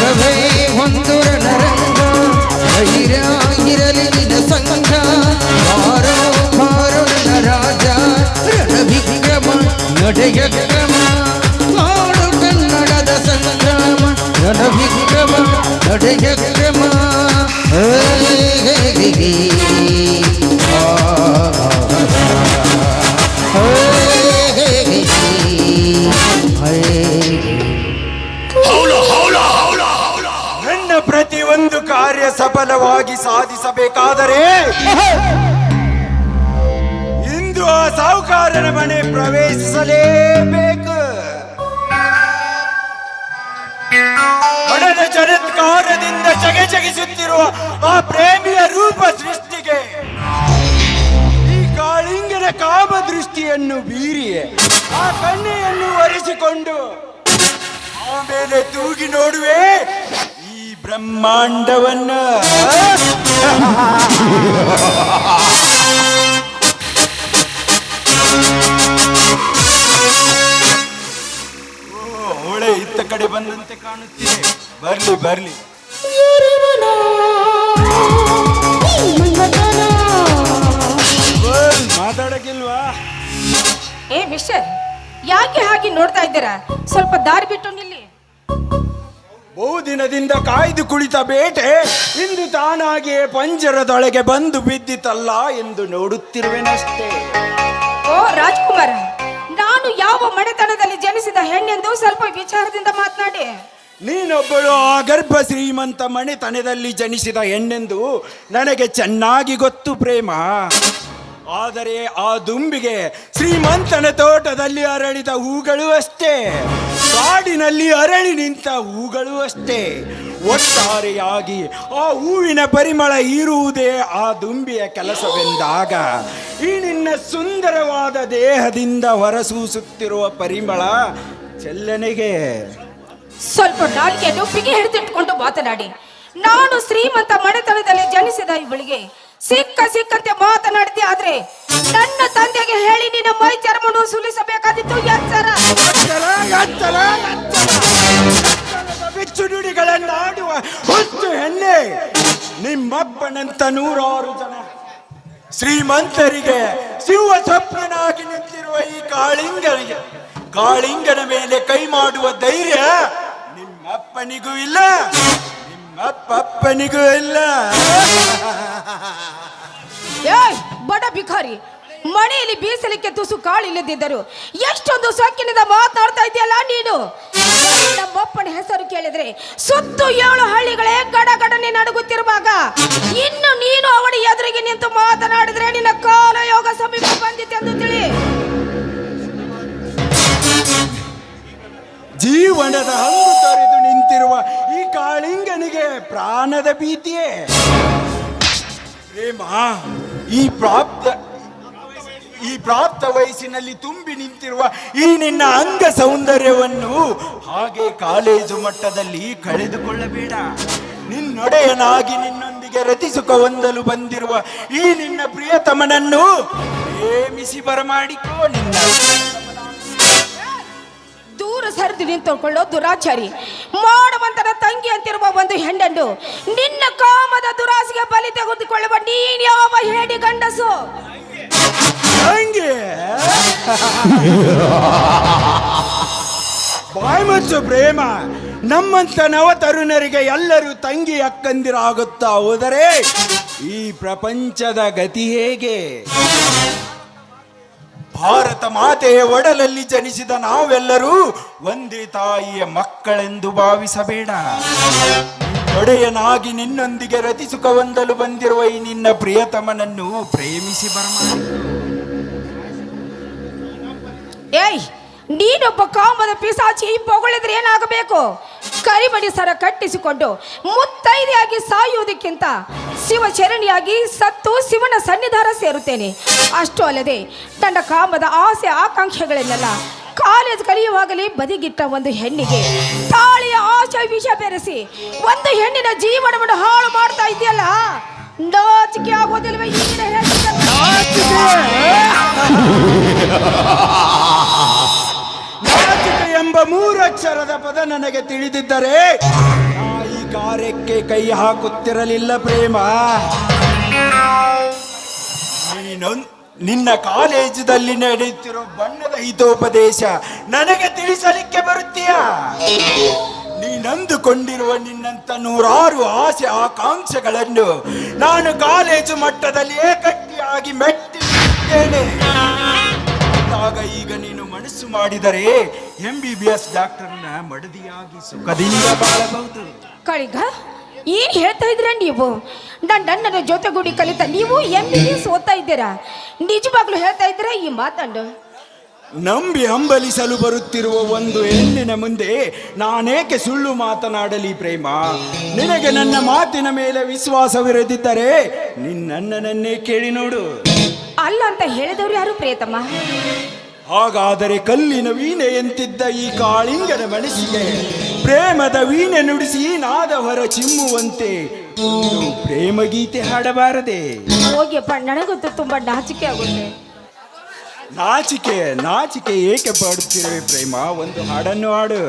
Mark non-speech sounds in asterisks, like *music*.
ಜಗವೇ ಒಂದು ರಣರಂಗ ಧೈರ್ಯ ಇರಲಿ ನಿನ್ನ ಸಂಘ ಬಾರೋ ಬಾರೋ ನನ್ನ ರಾಜ ರಣವಿಕ್ರಮ ನಡೆಯ ಕ್ರಮ ಮಾಡು ಕನ್ನಡದ ಸಂಗ್ರಾಮ ರಣವಿಕ್ರಮ ನಡೆಯ ಕ್ರಮ ಹೇ, ಹೇ, ಹೇ, ಸಫಲವಾಗಿ ಸಾಧಿಸಬೇಕಾದರೆ ಇಂದು ಆ ಸಾಹುಕಾರನ ಮನೆ ಪ್ರವೇಶಿಸಲೇಬೇಕು. ಹಣದ ಚಮತ್ಕಾರದಿಂದ ಜಗಜಗಿಸುತ್ತಿರುವ ಆ ಪ್ರೇಮಿಯ ರೂಪ ಸೃಷ್ಟಿಗೆ ಈ ಕಾಳಿಂಗನ ಕಾಮ ದೃಷ್ಟಿಯನ್ನು ಬೀರಿಯೇ, ಆ ಕಣ್ಣೆಯನ್ನು ಒರೆಸಿಕೊಂಡು ಆಮೇಲೆ ತೂಗಿ ನೋಡುವೆ ಬ್ರಹ್ಮಾಂಡವನ್ನ. ಹೊಳೆ ಇತ್ತ ಕಡೆ ಬಂದಂತೆ ಕಾಣುತ್ತಿದೆ. ಬರ್ಲಿ ಬರ್ಲಿ. ಮಾತಾಡಕ್ಕಿಲ್ವಾ? ಏ, ಮಿಸ್ಟರ್, ಯಾಕೆ ಹಾಗೆ ನೋಡ್ತಾ ಇದ್ದೀರಾ? ಸ್ವಲ್ಪ ದಾರಿ ಬಿಟ್ಟು ನಿಲ್ಲಿ. ಬಹುದಿನದಿಂದ ಕಾಯ್ದು ಕುಳಿತ ಬೇಟೆ ಇಂದು ತಾನಾಗಿಯೇ ಪಂಜರದೊಳಗೆ ಬಂದು ಬಿದ್ದಿತಲ್ಲ ಎಂದು ನೋಡುತ್ತಿರುವೆನಷ್ಟೇ. ಓ ರಾಜ್ಕುಮಾರ ನಾನು ಯಾವ ಮನೆತನದಲ್ಲಿ ಜನಿಸಿದ ಹೆಣ್ಣೆಂದು ಸ್ವಲ್ಪ ವಿಚಾರದಿಂದ ಮಾತನಾಡಿ. ನೀನೊಬ್ಬಳು ಆ ಗರ್ಭ ಶ್ರೀಮಂತ ಮನೆತನದಲ್ಲಿ ಜನಿಸಿದ ಹೆಣ್ಣೆಂದು ನನಗೆ ಚೆನ್ನಾಗಿ ಗೊತ್ತು ಪ್ರೇಮ. ಆದರೆ ಆ ದುಂಬಿಗೆ ಶ್ರೀಮಂತನ ತೋಟದಲ್ಲಿ ಅರಳಿದ ಹೂಗಳು ಅಷ್ಟೇ. ಕಾಡಿನಲ್ಲಿ ಅರಳಿ ನಿಂತ ಹೂಗಳು ಅಷ್ಟೇ. ಒಟ್ಟಾರೆಯಾಗಿ ಆ ಹೂವಿನ ಪರಿಮಳ ಇರುವುದೇ ಆ ದುಂಬಿಯ ಕೆಲಸವೆಂದಾಗ ಈ ನಿನ್ನ ಸುಂದರವಾದ ದೇಹದಿಂದ ಹೊರಸೂಸುತ್ತಿರುವ ಪರಿಮಳ ಚೆಲ್ಲನೆಗೆ. ಸ್ವಲ್ಪ ನಾಲಿಗೆಯನ್ನು ಬಿಗಿ ಹಿಡಿದಿಟ್ಟುಕೊಂಡು ಮಾತನಾಡಿ. ನಾನು ಶ್ರೀಮಂತ ಮನೆತನದಲ್ಲಿ ಜನಿಸಿದ ಇವಳಿಗೆ ಸಿಕ್ಕ ಸಿಕ್ಕಂತೆ ಮಾತನಾಡಿದೆ ಆದ್ರೆ ನನ್ನ ತಂದೆಗೆ ಹೇಳಿ ನಿನ್ನ ಮೈ ಚರ್ಮನು ಸುಲಿಸಬೇಕಾದಿತ್ತು. ಎಚ್ಚರ ಎಚ್ಚರ, ಬಿಚ್ಚು ನುಡಿಗಳನ್ನು ಆಡುವ ಹುಚ್ಚು ಹೆಣ್ಣೆ. ನಿಮ್ಮಪ್ಪನಂತ ನೂರಾರು ಜನ. ಶ್ರೀಮಂತರಿಗೆ ಶಿವ ಸ್ವಪ್ನನಾಗಿ ನಿಂತಿರುವ ಈ ಕಾಳಿಂಗನಿಗೆ ಕಾಳಿಂಗನ ಮೇಲೆ ಕೈ ಮಾಡುವ ಧೈರ್ಯ ನಿಮ್ಮಪ್ಪನಿಗೂ ಇಲ್ಲ. ನಿಮ್ಮಪ್ಪನಿಗೂ ಇಲ್ಲ. ಬಡ ಬಿಖಾರಿ ಮನೆಯಲ್ಲಿ ಬೀಸಲಿಕ್ಕೆ ತುಸು ಕಾಳಿಲ್ಲದಿದ್ದರು ಎಷ್ಟೊಂದು ಸೊಕ್ಕಿನಿಂದ ಮಾತನಾಡ್ತಾ ಇದೆಯಲ್ಲ ನೀನು? ನಮ್ಮಪ್ಪನ ಹೆಸರು ಕೇಳಿದ್ರೆ ಸುತ್ತು ಏಳು ಹಳ್ಳಿಗಳೇ ಗಡಗಡನೆ ನಡುಗುತ್ತಿರುವಾಗ ಇನ್ನು ನೀನು ಅವಳ ಎದುರಿಗೆ ನಿಂತು ಮಾತನಾಡಿದ್ರೆ ನಿನ್ನ ಕಾಲಯೋಗ ಸಮೀಪ ಬಂದಿತ್ತೆಂದು ತಿಳಿ. ಜೀವನದ ಹಂಗು ತೊರೆದು ನಿಂತಿರುವ ಈ ಕಾಳಿಂಗನಿಗೆ ಪ್ರಾಣದ ಭೀತಿಯೇ? ಪ್ರೇಮ ಈ ಪ್ರಾಪ್ತ ಈ ಪ್ರಾಪ್ತ ವಯಸ್ಸಿನಲ್ಲಿ ತುಂಬಿ ನಿಂತಿರುವ ಈ ನಿನ್ನ ಅಂಗ ಸೌಂದರ್ಯವನ್ನು ಹಾಗೆ ಕಾಲೇಜು ಮಟ್ಟದಲ್ಲಿ ಕಳೆದುಕೊಳ್ಳಬೇಡ. ನಿನ್ನೊಡೆಯನಾಗಿ ನಿನ್ನೊಂದಿಗೆ ರತಿಸುಖ ಹೊಂದಲು ಬಂದಿರುವ ಈ ನಿನ್ನ ಪ್ರಿಯತಮನನ್ನು ಪ್ರೇಮಿಸಿ ಬರಮಾಡಿಕೋ ನಿನ್ನ. ದೂರ ಸರಿದು ನಿಂತುಕೊಳ್ಳೋ ದುರಾಚಾರಿ ಮಾಡುವಂತರ ತಂಗಿ ಅಂತಿರುವ ಒಂದು ಹೆಂಡಂಡು, ನಿನ್ನ ಕಾಮದ ದುರಾಸೆಗೆ ಬಲಿ ತೆಗೆದುಕೊಳ್ಳುವ ನೀನ್ ಯಾವ ಹೇಡಿ ಗಂಡಸು? ಹಂಗೆ? ಬಾಯ್ ಮತ್ತು ಪ್ರೇಮ, ನಮ್ಮಂತ ನವ ತರುಣರಿಗೆ ಎಲ್ಲರೂ ತಂಗಿ ಅಕ್ಕಂದಿರಾಗುತ್ತಾ ಹೋದರೆ ಈ ಪ್ರಪಂಚದ ಗತಿ ಹೇಗೆ? ಭಾರತ ಮಾತೆಯ ಒಡಲಲ್ಲಿ ಜನಿಸಿದ ನಾವೆಲ್ಲರೂ ಒಂದೇ ತಾಯಿಯ ಮಕ್ಕಳೆಂದು ಭಾವಿಸಬೇಡ. ಒಡೆಯನಾಗಿ ನಿನ್ನೊಂದಿಗೆ ರತಿಸುಖ ಹೊಂದಲು ಬಂದಿರುವ ಈ ನಿನ್ನ ಪ್ರಿಯತಮನನ್ನು ಪ್ರೇಮಿಸಿ ಬರಮಾಡಿ. ಏಯ್ ನೀನೊಬ್ಬ ಕಾಮದ ಪಿಸಾಚಿ ಪೊಗಳಿದ್ರೆ ಏನಾಗಬೇಕು? ಕರಿಮಣಿ ಸರ ಕಟ್ಟಿಸಿಕೊಂಡು ಮುತ್ತೈದೆಯಾಗಿ ಸಾಯುವುದಕ್ಕಿಂತ ಶಿವಚರಣಿಯಾಗಿ ಸತ್ತು ಶಿವನ ಸನ್ನಿಧಾನ ಸೇರುತ್ತೇನೆ. ಅಷ್ಟು ಅಲ್ಲದೆ ತನ್ನ ಕಾಮದ ಆಸೆ ಆಕಾಂಕ್ಷೆಗಳನ್ನೆಲ್ಲ ಕಾಲೇಜ್ ಕಲಿಯುವಾಗಲೇ ಬದಿಗಿಟ್ಟ ಒಂದು ಹೆಣ್ಣಿಗೆ ತಾಳಿಯ ಆಶೆ ವಿಷ ಬೆರೆಸಿ ಒಂದು ಹೆಣ್ಣಿನ ಜೀವನವನ್ನು ಹಾಳು ಮಾಡ್ತಾ ಇದೆಯಲ್ಲ ನಾಚಿಕೆ ಆಗೋದಿಲ್ವೇ ಈಗಿನ ಹೆಣ್ಣಿನ *laughs* ಮೂರಕ್ಷರದ ಪದ ನನಗೆ ತಿಳಿದಿದ್ದರೆ ಈ ಕಾರ್ಯಕ್ಕೆ ಕೈ ಹಾಕುತ್ತಿರಲಿಲ್ಲ ಪ್ರೇಮ. ನೀನೊಂದ್ ನಿನ್ನ ಕಾಲೇಜಿನಲ್ಲಿ ನಡೆಯುತ್ತಿರೋ ಬಣ್ಣದ ಹಿತೋಪದೇಶ ನನಗೆ ತಿಳಿಸಲಿಕ್ಕೆ ಬರುತ್ತೀಯಾ? ನೀನಂದುಕೊಂಡಿರುವ ನಿನ್ನಂತ ನೂರಾರು ಆಸೆ ಆಕಾಂಕ್ಷೆಗಳನ್ನು ನಾನು ಕಾಲೇಜು ಮಟ್ಟದಲ್ಲಿ ಏಕಟ್ಟಿಯಾಗಿ ಮೆಟ್ಟಿ ಆಗ ಈಗ ನೀನು ಮನಸ್ಸು ಮಾಡಿದರೆ ಎಂ ಬಿ ಬಿ ಎಸ್ ಡಾಕ್ಟರ್ನ ಮಡದಿಯಾಗಿ ಸುಖದಿಂದ ಬಾಳಬಹುದು. ಕಳಿಗ ಏನ್ ಹೇಳ್ತಾ ಇದ್ದೀರಾ ನೀವು? ನನ್ನ ನನ್ನ ಜೊತೆಗೂಡಿ ಕಲಿತ ನೀವು ಎಂ ಬಿ ಬಿ ಎಸ್ ಓದ್ತಾ ಇದ್ದೀರಾ? ನಿಜವಾಗ್ಲೂ ಹೇಳ್ತಾ ಇದ್ದೀರಾ ಈ ಮಾತಂಡು ನಂಬಿ ಹಂಬಲಿಸಲು ಬರುತ್ತಿರುವ ಒಂದು ಹೆಣ್ಣಿನ ಮುಂದೆ ನಾನೇಕೆ ಸುಳ್ಳು ಮಾತನಾಡಲಿ ಪ್ರೇಮ? ನಿನಗೆ ನನ್ನ ಮಾತಿನ ಮೇಲೆ ವಿಶ್ವಾಸವಿರದಿದ್ದರೆ ನಿನ್ನನ್ನೇ ಕೇಳಿ ನೋಡು. ಅಲ್ಲ ಅಂತ ಹೇಳಿದವ್ರು ಯಾರು ಪ್ರೇತಮ್ಮ ಹಾಗಾದರೆ ಕಲ್ಲಿನ ವೀಣೆಯಂತಿದ್ದ ಈ ಕಾಳಿಂಗನ ಮನಸ್ಸಿಗೆ ಪ್ರೇಮದ ವೀಣೆ ನುಡಿಸಿ ನಾದ ಹೊರ ಚಿಮ್ಮುವಂತೆ. ಪ್ರೇಮ ಗೀತೆ ಹಾಡಬಾರದೆ. ಹೋಗಿಯಪ್ಪ ನನಗಂತೂ ತುಂಬಾ ನಾಚಿಕೆ ಆಗುತ್ತೆ. ನಾಚಿಕೆ ನಾಚಿಕೆ ಏಕೆ ಪಾಡುತ್ತಿರುವೆ ಪ್ರೇಮ? ಒಂದು ಹಾಡನ್ನು ಹಾಡು.